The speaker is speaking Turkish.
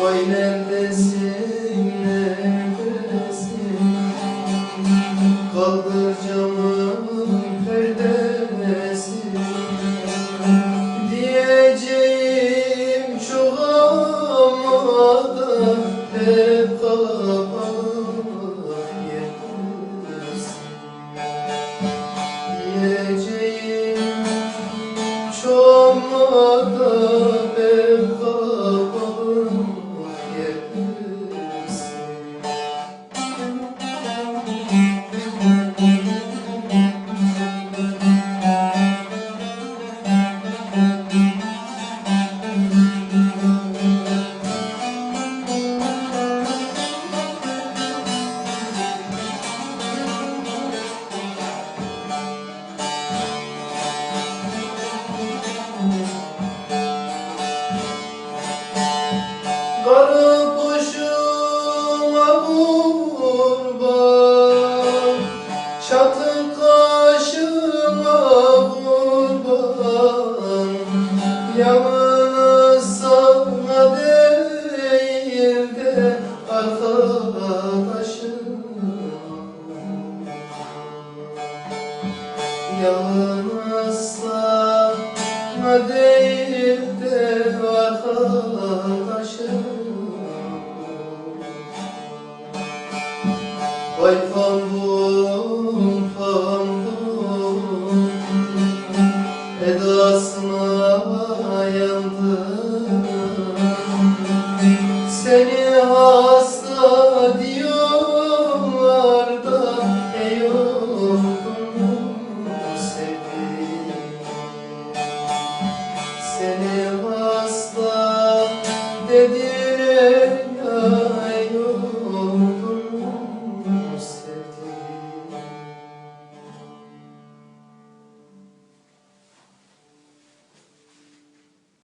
Vay neredesin? arkadaşım Yalnızsa ne de arkadaşım Vay